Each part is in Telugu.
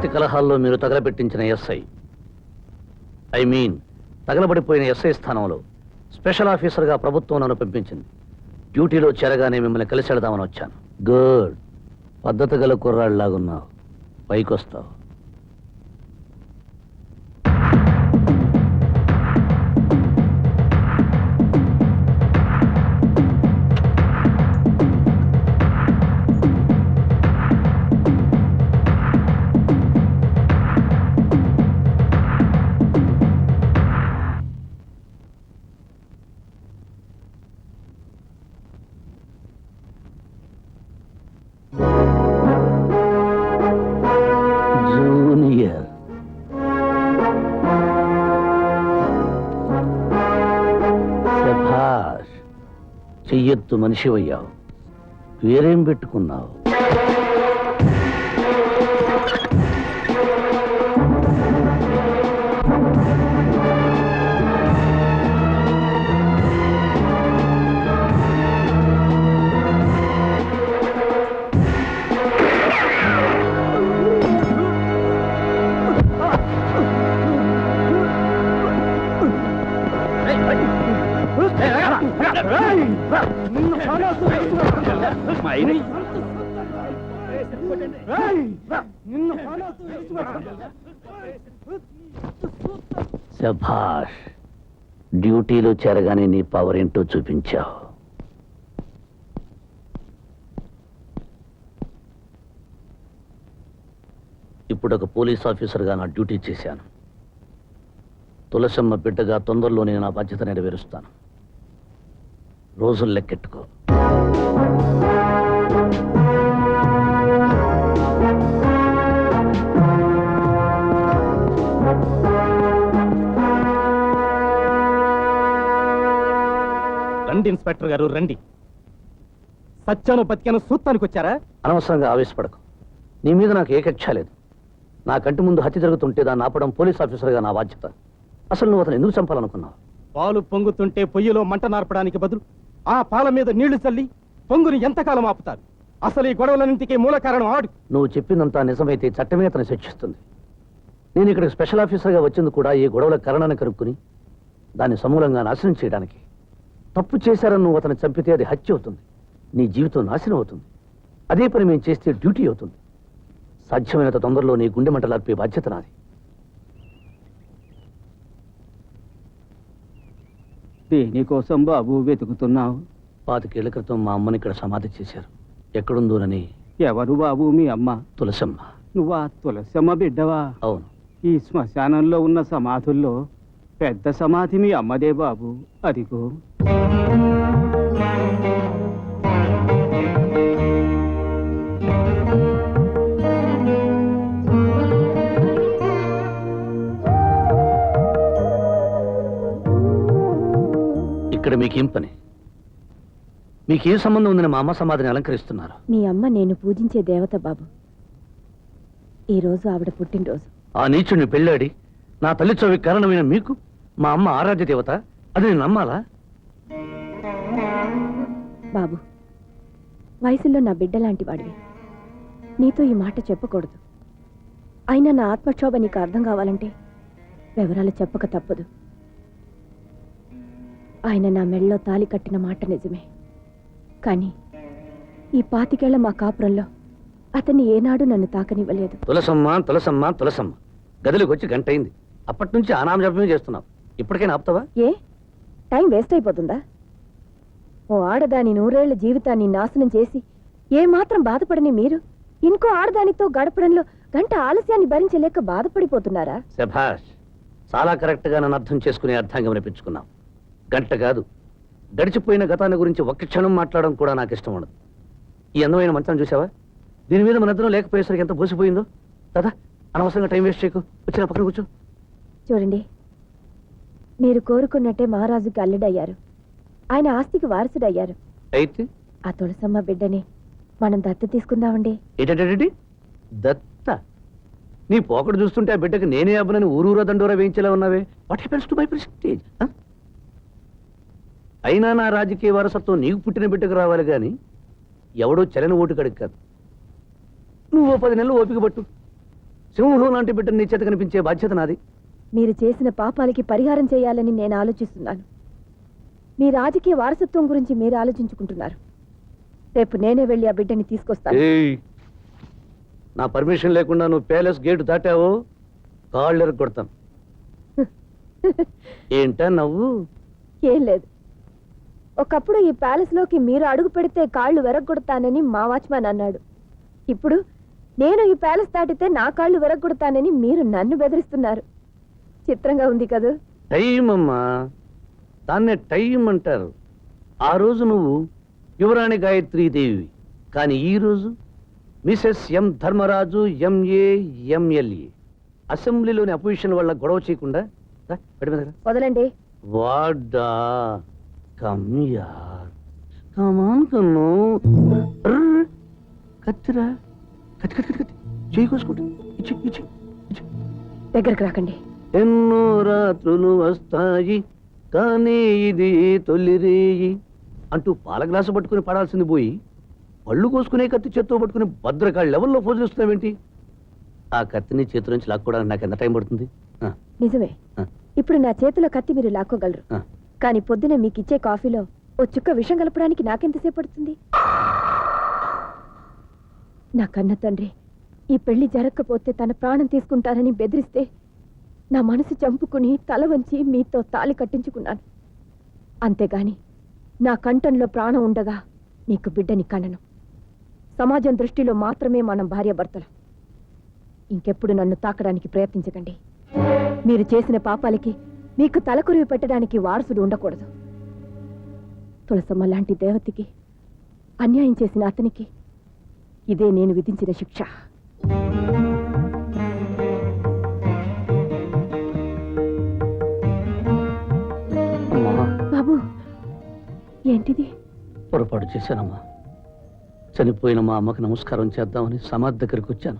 జాతి కలహాల్లో మీరు తగలబెట్టించిన ఎస్ఐ? ఐ మీన్ తగలబడిపోయిన ఎస్ఐ స్థానంలో స్పెషల్ ఆఫీసర్గా ప్రభుత్వం నన్ను పంపించింది. డ్యూటీలో చేరగానే మిమ్మల్ని కలిసి వెళదామని వచ్చాను. గుడ్ పద్ధతి గల కుర్రాళ్ళలాగున్నావు. పైకొస్తావు. చెయ్యొత్తు మనిషివయ్యావు వేరేం పెట్టుకున్నావు? శభాష్ డ్యూటీలో చేరగానే నీ పవర్ ఏంటో చూపించావు. ఇప్పుడు ఒక పోలీస్ ఆఫీసర్గా నా డ్యూటీ చేశాను. తులసమ్మ బిడ్డగా తొందరలోనే నా బాధ్యత నెరవేరుస్తాను. రోజులు లెక్కెట్టుకో. రండి ఇన్స్పెక్టర్ గారు రండి. సత్యాను బతికాను సూత్తానికి వచ్చారా? అనవసరంగా ఆవేశపడకు. నీ మీద నాకు ఏ కక్ష లేదు. నా కంటి ముందు హత్య జరుగుతుంటే దాన్ని ఆపడం పోలీస్ ఆఫీసర్గా నా బాధ్యత. అసలు నువ్వు అతను ఎందుకు చంపాలనుకున్నావు? పాలు పొంగుతుంటే పొయ్యిలో మంట నార్పడానికి బదులు ఆ పాల మీద నీళ్ళు చల్లి పొంగుని ఎంతకాలం ఆపుతారు? అసలు ఈ గొడవలన్నింటికీ మూల కారణం ఆడు. నువ్వు చెప్పిందంతా నిజమైతే చట్టమే అతను శిక్షిస్తుంది. నేను ఇక్కడికి స్పెషల్ ఆఫీసర్గా వచ్చింది కూడా ఈ గొడవల కారణాన్ని కనుక్కుని దాన్ని సమూలంగా నాశనం చేయడానికి. తప్పు చేశారని నువ్వు అతను చంపితే అది హత్య అవుతుంది. నీ జీవితం నాశనం అవుతుంది. అదే పని మేము చేస్తే డ్యూటీ అవుతుంది. సాధ్యమైనంత తొందరలో నీ గుండె మంటలార్పే బాధ్యత నాది. దేనికోసం బాబు వెతుకుతున్నావు. పాతికేళ్ళ క్రితం మా అమ్మని ఇక్కడ సమాధి చేశారు. ఎక్కడుందోనని ఎవరు బాబు మీ అమ్మ? తులసమ్మ. నువ్వా తులసమ్మ బిడ్డవా? అవును. ఈ శ్మశానంలో ఉన్న సమాధుల్లో పెద్ద సమాధి మీ అమ్మదే బాబు. అదిగో. మీకేం పని? మీకేం సంబంధం ఉందని మా అమ్మ సమాధిని అలంకరిస్తున్నారు? మీ అమ్మ నేను పూజించే దేవత బాబు. ఈరోజు ఆవిడ పుట్టినరోజు. ఆ నీచుడిని పెళ్ళాడి నా తల్లి చోవికి కారణమైన మీకు మా అమ్మ ఆరాధ్య దేవత అది నేను నమ్మాలా? బాబు వయసులో నా బిడ్డ లాంటి వాడివి. నీతో ఈ మాట చెప్పకూడదు. అయినా నా ఆత్మక్షోభ నీకు అర్థం కావాలంటే వివరాలు చెప్పక తప్పదు. ఆయన నా మెళ్ళలో తాలి కట్టిన మాట నిజమే. కానీ ఈ పాతికేళ్ళ మా కాపురంలో అతన్ని ఏనాడు నన్ను తాకనివ్వలేదు. తులసమ్మ తులసమ్మ తులసమ్మ. గదిలోకి వచ్చి గంట అయింది అప్పటి నుంచి అనామ జపమే చేస్తున్నావు. ఇప్పటికైనా ఆపుతావా? ఏ? టైం వేస్ట్ అయిపోతుందా? ఓ ఆడదాని నూరేళ్ళ జీవితాన్ని నాశనం చేసి ఏమాత్రం బాధపడని మీరు ఇంకో ఆడదానితో గడపడంలో గంట ఆలస్యాన్ని భరించలేక బాధపడిపోతున్నారా? శభాష్ చాలా కరెక్ట్గా నన్ను అర్థం చేసుకునే అర్థంగా వినిపించుకున్నావు గంట కాదు. గడిచిపోయిన గతాన్ని గురించి ఒక్క క్షణం మాట్లాడడం కూడా నాకు ఇష్టం ఉండదు. ఈ అందమైన మంచం చూసావా దీని మీద మన ఇద్దరం లేకపోయేసరికి ఎంత బోసిపోయిందో? కదా అనవసరంగా టైం వేస్ట్ చేయకు. వచ్చిన పక్కన కూర్చో. చూడండి మీరు కోరుకున్నట్టే మహారాజుకి అల్లుడయ్యారు. ఆయన ఆస్తికి వారసుడయ్యారు. అయితే? ఆ తులసమ్మ బిడ్డని మనం దత్తు తీసుకుందామండి. ఏంటంటే దత్త? నీ పోకడు చూస్తుంటే ఆ బిడ్డకి నేనే అబ్బనని ఊరూరా దండోరా వేయించేలా ఉన్నావే. What happens to my prestige అయినా నా రాజకీయ వారసత్వం నీకు పుట్టిన బిడ్డకు రావాలి కానీ ఎవడో చలని ఓటు కడికి కాదు. నువ్వు పది నెలలు ఓపిక పట్టు. సింహం లాంటి బిడ్డ నీ చేత కనిపించే బాధ్యత నాది. మీరు చేసిన పాపాలకి పరిహారం చేయాలని నేను ఆలోచిస్తున్నాను. మీ రాజకీయ వారసత్వం గురించి మీరు ఆలోచించుకుంటున్నారు. రేపు నేనే వెళ్ళి ఆ బిడ్డని తీసుకొస్తాను. నా పర్మిషన్ లేకుండా నువ్వు ప్యాలెస్ గేటు దాటావు కాళ్ళు ఎరగొడతాను. ఏంటా నవ్వు? ఏం లేదు. ఒకప్పుడు ఈ ప్యాలెస్లోకి మీరు అడుగు పెడితే కాళ్ళు వెరగొడతానని మా వాచ్మ్యాన్ అన్నాడు. ఇప్పుడు నేను ఈ ప్యాలెస్ దాటితే నా కాళ్ళు వెరగొడతానని మీరు నన్ను బెదిరిస్తున్నారు. చిత్రంగా ఉంది కదూ? టైం అమ్మా. దాన్నే టైం అంటారు. ఆ రోజు నువ్వు యువరాణి గాయత్రీదేవి కానీ ఈ రోజు Mrs M Dharmaraju MA MLA అసెంబ్లీలోని opposition వల్ల గొడవ చేయకుండా రా, బెడ్ మీద రా. వదలండి. వాడా. కమ్యార్ కమాన్ కన్ను. కత్తిరా. కత్తి కత్తి కత్తి చేయి ఇచ్చి ఇచ్చి ఇచ్చి. దగ్గరకు రాకండి. ఎన్నో రాత్రులు వస్తాయి కానీ ఇది తొలిరేయి అంటూ పాల గ్లాసు పట్టుకుని పడాల్సింది పోయి పళ్ళు కోసుకునే కత్తి చేత్తో పట్టుకుని భద్రకాళ్ళ లెవెల్లో ఫోజులు ఇస్తున్నావేంటి? ఆ కత్తిని చేతి నుంచి లాక్కోవడానికి నాకు ఎంత టైం పడుతుంది? నిజమే. ఇప్పుడు నా చేతిలో కత్తి మీరు లాక్కోగలరు. కానీ పొద్దున మీకు ఇచ్చే కాఫీలో ఓ చుక్క విషం కలపడానికి నాకెంతసేపు పడుతుంది? నా కన్న తండ్రి ఈ పెళ్ళి జరగకపోతే తన ప్రాణం తీసుకుంటానని బెదిరిస్తే నా మనసు చంపుకుని తల వంచి మీతో తాళి కట్టించుకున్నాను. అంతేగాని నా కంఠంలో ప్రాణం ఉండగా నీకు బిడ్డని కనను. సమాజం దృష్టిలో మాత్రమే మనం భార్యాభర్తలం. ఇంకెప్పుడు నన్ను తాకడానికి ప్రయత్నించకండి. మీరు చేసిన పాపాలకి మీకు తలకొరివి పెట్టడానికి వారసుడు ఉండకూడదు. తులసమ్మ లాంటి దేవతకి అన్యాయం చేసిన అతనికి ఇదే నేను విధించిన శిక్ష. బాబు ఏంటిది? పొరపాటు చేశానమ్మా. చనిపోయిన మా అమ్మకి నమస్కారం చేద్దామని సమాధి దగ్గరికి వచ్చాను.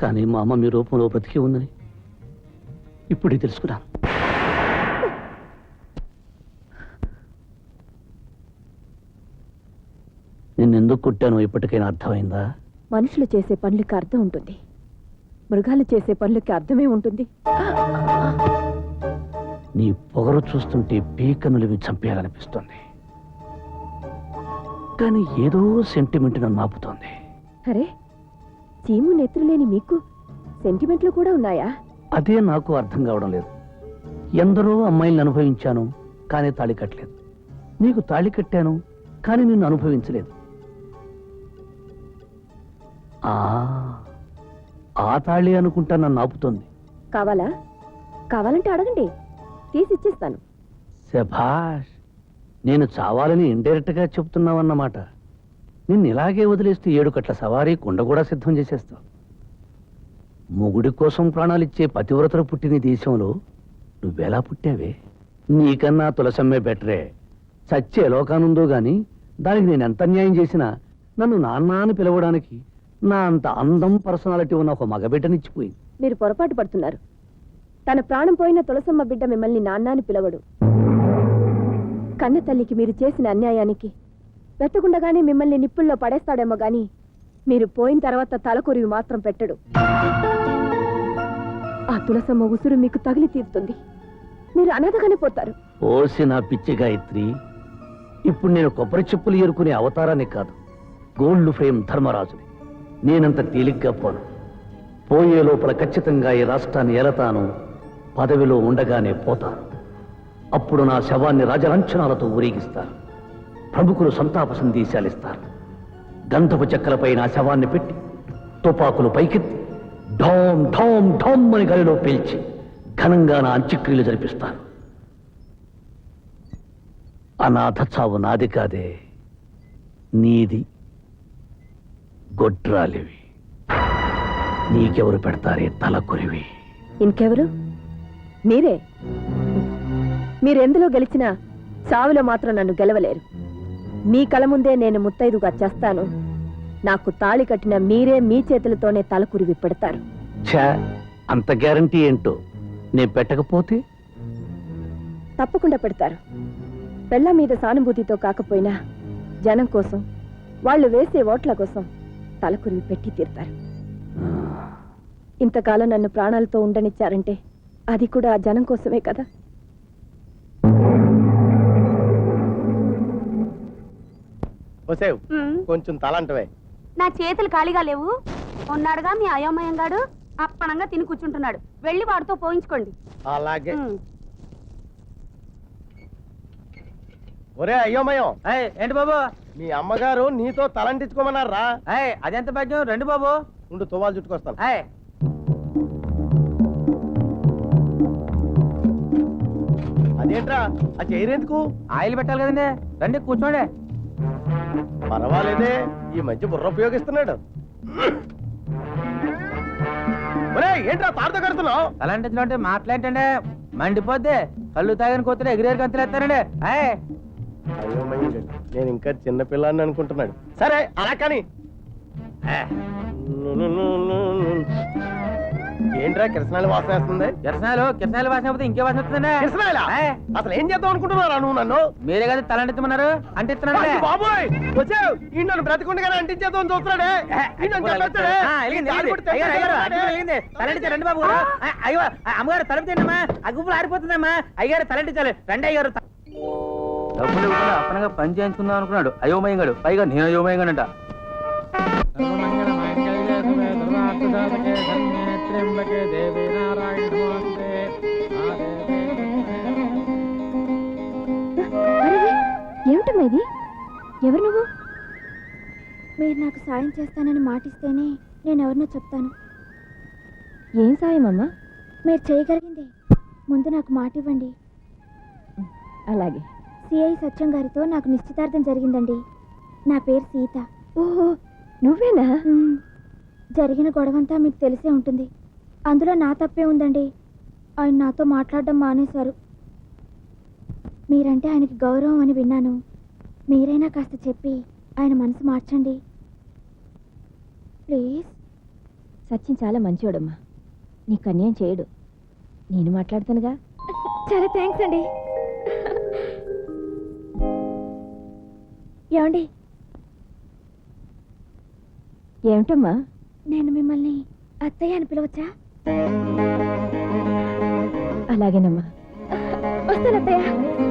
కానీ మా అమ్మ మీ రూపంలో బ్రతికి ఉందని ఇప్పుడే తెలుసుకున్నాను నిన్నెందుకు కొట్టానో ఇప్పటికైనా అర్థమైందా? మనుషులు చేసే పనులకి అర్థం ఉంటుంది. మృగాలు చేసే పనులకి అర్థమే ఉంటుంది. నీ పొగరు చూస్తుంటే పీకనులివి చంపేయాలనిపిస్తుంది. కానీ ఏదో సెంటిమెంట్ నన్ను ఆపుతోంది. అరే చీము నెత్తురులేని మీకు సెంటిమెంట్లు కూడా ఉన్నాయా? అదే నాకు అర్థం కావడం లేదు. ఎందరో అమ్మాయిల్ని అనుభవించాను కానీ తాళి కట్టలేదు. నీకు తాళి కట్టాను కానీ నిన్ను అనుభవించలేదు. ఆ ఆ తాళి అనుకుంటా నన్ను ఆపుతోంది. కావాలా? కావాలంటే అడగండి. తీసి ఇచ్చేస్తాను. శభాష్ నేను చావాలని ఇండైరెక్ట్గా చెప్తున్నావన్నమాట. నిన్ను ఇలాగే వదిలేస్తే ఏడు కట్ల సవారీ కుండ కూడా సిద్ధం చేసేస్తావు. మొగుడి కోసం ప్రాణాలిచ్చే పతివ్రతలు పుట్టిన దేశంలో నువ్వెలా పుట్టావే? నీకన్నా తులసమ్మే బెటరే. చచ్చే లోకానుందో గాని దానికి నేను ఎంత అన్యాయం చేసినా నన్ను నాన్న అని పిలవడానికి నా అంత అందం పర్సనాలిటీ ఉన్న ఒక మగబిడ్డనిచ్చిపోయింది. మీరు పొరపాటు పడుతున్నారు. తన ప్రాణం పోయిన తులసమ్మ బిడ్డ మిమ్మల్ని నాన్న అని పిలవడు. కన్న తల్లికి మీరు చేసిన అన్యాయానికి వెతకుండగానే మిమ్మల్ని నిప్పుల్లో పడేస్తాడేమో గాని మీరు పోయిన తర్వాత తలకొరివి మాత్రం పెట్టడు. తులసమ్మ ఉసురు మీకు తగిలి తీరుతుంది. మీరు అనాథగానే పోతారు. ఓసి నా పిచ్చి గాయత్రి ఇప్పుడు నేను కొబ్బరి చెప్పులు ఏరుకునే అవతారాన్ని కాదు గోల్డ్ ఫ్రేమ్ ధర్మరాజుని. నేనంత తేలిగ్గా పోను. పోయే లోపల ఖచ్చితంగా ఈ రాష్ట్రాన్ని ఏలతాను పదవిలో ఉండగానే పోతాను. అప్పుడు నా శవాన్ని రాజలంఛనాలతో ఊరేగిస్తారు. ప్రముఖులు సంతాప సందేశాలిస్తారు. గంధపు చెక్కలపై నా శవాన్ని పెట్టి తుపాకులు పైకెత్తి ఢోం ఢోం ఢోం అని గలిలో పేల్చి ఘనంగా నా అంత్యక్రియలు జరిపిస్తాను. అనాథ చావు నాది కాదే నీది గొడ్రాలివి. నీకెవరు పెడతారే తలకురివి? ఇంకెవరు? మీరే? మీరెందులో గెలిచినా చావులో మాత్రం నన్ను గెలవలేరు. మీ కల ముందే నేను ముత్తైదుగా చేస్తాను. నాకు తాళి కట్టిన మీరే మీ చేతులతోనే తలకురివి పెడతారు. ఛా అంత గ్యారంటీ ఏంటో? నేను పెట్టకపోతే? తప్పకుండా పెడతారు. పెళ్ళ మీద సానుభూతితో కాకపోయినా జనం కోసం వాళ్ళు వేసే ఓట్ల కోసం తలకురివి పెట్టి తీరుతారు. ఇంతకాలం నన్ను ప్రాణాలతో ఉండనిచ్చారంటే అది కూడా ఆ జనం కోసమే కదా? వసేవ్ కొంచెం తలంటవే. నా చేతులు ఖాళీగా లేవు. ఉన్నాడుగా మీ అయోమయంగాడు అప్పనంగా తిని కూర్చుంటున్నాడు. వెళ్ళి వాడితో పోయించుకోండి. అలాగే. ఒరే అయ్యోమయం ఏంటి బాబు? మీ అమ్మగారు నీతో తలంటించుకోమన్నారా? అదెంత భాగ్యం? రండి బాబు. ఉండు తువాలు చుట్టుకొస్తాను. అదేంట్రా? ఆ చైరెందుకు ఆయిల్ పెట్టాలి కదండి. రండి కూర్చోండి. పర్వాలేదే ఈ మధ్య బుర్ర ఉపయోగిస్తున్నాడు. ఏంట్రా తాడుతో కడుతున్నావు? అలాంటి అంటే మాట్లాడండి మండిపోద్ది. కళ్ళు తాగని కూతురు ఎగిరేరు అయోమయుడు. నేను ఇంకా చిన్న పిల్లాన్ని అనుకుంటున్నాడు. సరే అలా కానీ. ఏంట్రా కిరసనాలు వాసన వేస్తుంది? కిరసనాలు కిరసనాలు వాసన పోతే ఇంకే వాసన? ఆయ్. అసలు ఏం చేద్దాం అనుకుంటున్నారా నువ్వు నన్ను? మీరే కదా తలంటిస్తున్నారు? అంటిస్తున్నాడు అయ్య బాబోయ్! వచ్చావు. ఈ నన్ను బ్రతికుండగానే అంటించేద్దాం చూస్తున్నాడే. రండి బాబు. అయ్యో ఆ, అమ్మగారు తలుపుతేనమ్మా ఆ గుప్పులు ఆరిపోతుందమ్మా. అయ్యారు తలంటించాలి. రండి అయ్యారు డబ్బులు ఇవ్వకుండా అప్పనగా పని చేయించుకుందాం అనుకున్నాడు. అయోమయంగాడు. పైగా నేను అయోమయంగాడంట ఎవరు నువ్వు? మీరు నాకు సాయం చేస్తానని మాటిస్తేనే నేను ఎవరినో చెప్తాను. ఏం సాయం అమ్మా? మీరు చేయగలిగిందే. ముందు నాకు మాట ఇవ్వండి. అలాగే. సిఐ సత్యం గారితో నాకు నిశ్చితార్థం జరిగిందండి. నా పేరు సీత. ఓహో నువ్వేనా. జరిగిన గొడవంతా మీకు తెలిసే ఉంటుంది. అందులో నా తప్పే ఉందండి. ఆయన నాతో మాట్లాడడం మానేశారు. మీరంటే ఆయనకి గౌరవం అని విన్నాను. మీరైనా కాస్త చెప్పి ఆయన మనసు మార్చండి. ప్లీజ్. సచిన్ చాలా మంచివాడమ్మా. నీకు అన్యాయం చేయడు. నేను మాట్లాడుతానుగా. చాలా థ్యాంక్స్ అండి. ఏమండి? ఏమిటమ్మా? నేను మిమ్మల్ని అత్తయ్య అని పిలవచ్చా? అలాగేనమ్మా. వస్తాను అత్తయ్య.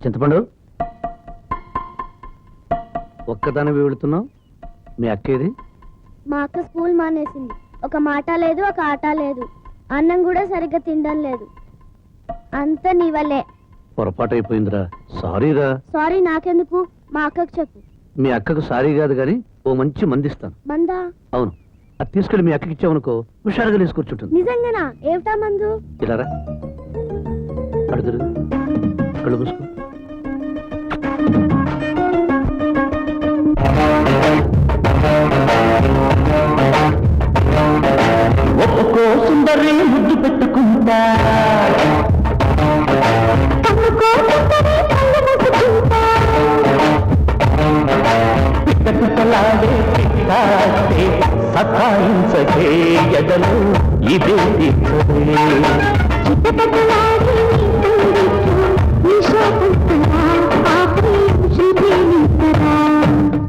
చింతపండు? ఒక్కదానివి వెళుతున్నావు? మీ అక్కేది? మా అక్క స్కూల్ మానేసింది. ఒక మాట లేదు ఒక ఆట లేదు. అన్నం కూడా సరిగ్గా తినడం లేదు. అంత నీ వల్లే. పొరపాటు అయిపోయిందిరా. సారీరా. సారీ నాకెందుకు? మా అక్కకు చెప్పు. మీ అక్కకు సారీ కాదు కానీ ఓ మంచి మందిస్తాను. మందా? అవును. అది తీసుకెళ్ళి మీ అక్కకి ఇచ్చావనుకో హుషారుగా లేసి కూర్చుంటుంది. నిజంగానా? ఏమిటా మందు? ఇలారా అడు తిరుగు కళ్ళు మూసుకో. ఒక్కో సుందరి ముద్దు పెట్టుకుంటా. పిట్టలాడే పిట్టాస్తే ఎదలు ఇదే.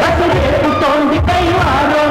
కసిరేపుతోంది కైవారం,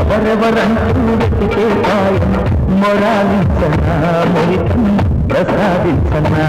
ఎవరెవరంటూ వెతికే సాయం మొరాలించనా మొరితం ప్రసాదించనా.